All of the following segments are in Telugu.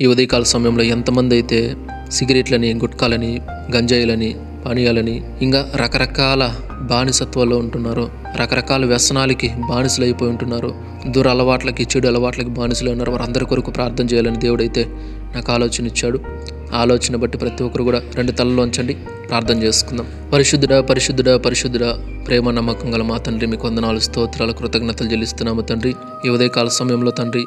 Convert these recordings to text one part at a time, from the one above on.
ఈ ఉదయకాల సమయంలో ఎంతమంది అయితే సిగరెట్లని గుట్కాలని గంజాయిలని పానీయాలని ఇంకా రకరకాల బానిసత్వాల్లో ఉంటున్నారు రకరకాల వ్యసనాలకి బానిసలు అయిపోయి ఉంటున్నారు దుర అలవాట్లకి చెడు అలవాట్లకి బానిసలు ఉన్నారు వారందరి కొరకు ప్రార్థన చేయాలని దేవుడైతే నాకు ఆలోచన ఇచ్చాడు. ఆలోచన బట్టి ప్రతి ఒక్కరు కూడా రెండు తలలోంచండి ప్రార్థన చేసుకుందాం. పరిశుద్ధుడా పరిశుద్ధుడా పరిశుద్ధుడా ప్రేమ నమ్మకం గల మా తండ్రి మీకు వందనాలు స్తోత్రాలు కృతజ్ఞతలు చెల్లిస్తున్నాము తండ్రి. ఈ ఉదయకాల సమయంలో తండ్రి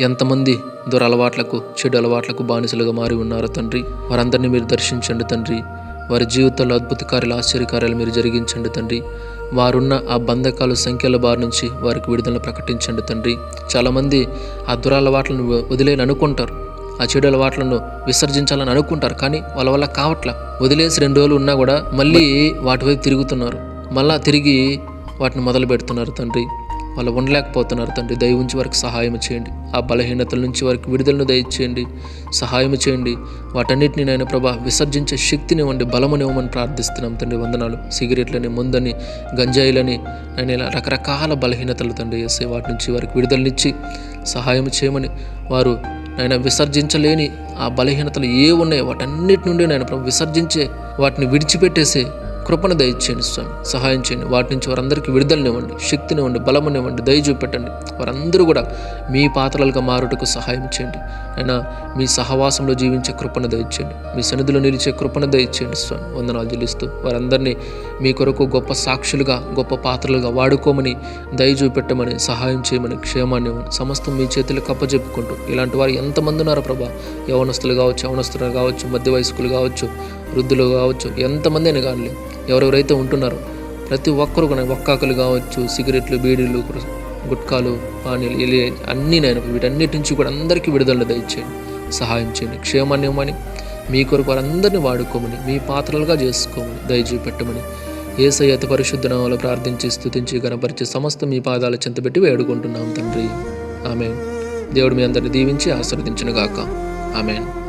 ఎంతమంది దుర అలవాట్లకు చెడు అలవాట్లకు బానిసలుగా మారి ఉన్నారో తండ్రి వారందరినీ మీరు దర్శించండి తండ్రి. వారి జీవితంలో అద్భుత కార్యాలు ఆశ్చర్యకార్యాలు మీరు జరిగించండి తండ్రి. వారున్న ఆ బంధకాలు సంఖ్యల బారి నుంచి వారికి విడుదల ప్రకటించండి తండ్రి. చాలామంది ఆ దురలవాట్లను వదిలేని అనుకుంటారు. ఆ చెడు అలవాట్లను విసర్జించాలని అనుకుంటారు కానీ వాళ్ళ వల్ల కావట్లా. వదిలేసి రెండు రోజులు ఉన్నా కూడా మళ్ళీ వాటి వైపు తిరుగుతున్నారు. మళ్ళా తిరిగి వాటిని మొదలు పెడుతున్నారు తండ్రి. వాళ్ళు ఉండలేకపోతున్నారు తండ్రి. దయ ఉంచి వారికి సహాయం చేయండి. ఆ బలహీనతల నుంచి వారికి విడుదలను దయచేయండి. సహాయం చేయండి. వాటన్నిటిని నేను ప్రభా విసర్జించే శక్తిని వండి బలమని బలమునివ్వమని ప్రార్థిస్తున్నాం తండ్రి. వందనాలు. సిగరెట్లని ముందని గంజాయిలని నేను ఇలా రకరకాల బలహీనతలు తండ్రి వేసే వాటి నుంచి వారికి విడుదలనిచ్చి సహాయం చేయమని వారు నాయన విసర్జించలేని ఆ బలహీనతలు ఏ ఉన్నాయో వాటన్నిటి నుండి నేను ప్రభు విసర్జించే వాటిని విడిచిపెట్టేసే కృపను దయచేయండి స్వామి. సహాయం చేయండి. వాటి నుంచి వారందరికీ విడుదలనివ్వండి శక్తినివ్వండి బలమునివ్వండి దయ చూపెట్టండి. వారందరూ కూడా మీ పాత్రలుగా మారుటకు సహాయం చేయండి. అయినా మీ సహవాసంలో జీవించే కృపను దయచేయండి. మీ సన్నిధిలో నిలిచే కృపను దయచేయండి స్వామి. వందనాలు చెల్లిస్తూ వారందరినీ మీ కొరకు గొప్ప సాక్షులుగా గొప్ప పాత్రలుగా వాడుకోమని దయ చూపెట్టమని సహాయం చేయమని క్షేమాన్ని ఇవ్వమని సమస్తం మీ చేతులకు అప్పచెప్పుకుంటూ ఇలాంటి వారు ఎంతమంది ఉన్నారో ప్రభా యవనస్తులు కావచ్చు యవనస్తులు కావచ్చు మధ్య వయస్కులు కావచ్చు వృద్ధులు కావచ్చు ఎంతమంది అని కానీ ఎవరెవరైతే ఉంటున్నారో ప్రతి ఒక్కరు కూడా ఒక్కాకులు కావచ్చు సిగరెట్లు బీడీలు గుట్కాలు పానీలు ఇలి అన్నీ నేను వీటన్నిటి నుంచి కూడా అందరికీ విడుదల దయచేయండి సహాయం చేయండి క్షేమాన్ని ఇవ్వమని మీ కొరకు వారందరినీ వాడుకోమని మీ పాత్రలుగా చేసుకోమని దయచూ పెట్టమని అతి పరిశుద్ధ ప్రార్థించి స్థుతించి గణపరిచి సమస్త మీ పాదాల చింతపెట్టి వేడుకుంటున్నాం తండ్రి. ఆమెన్. దేవుడు మీ అందరిని దీవించి ఆశీర్వదించును ఆమెన్.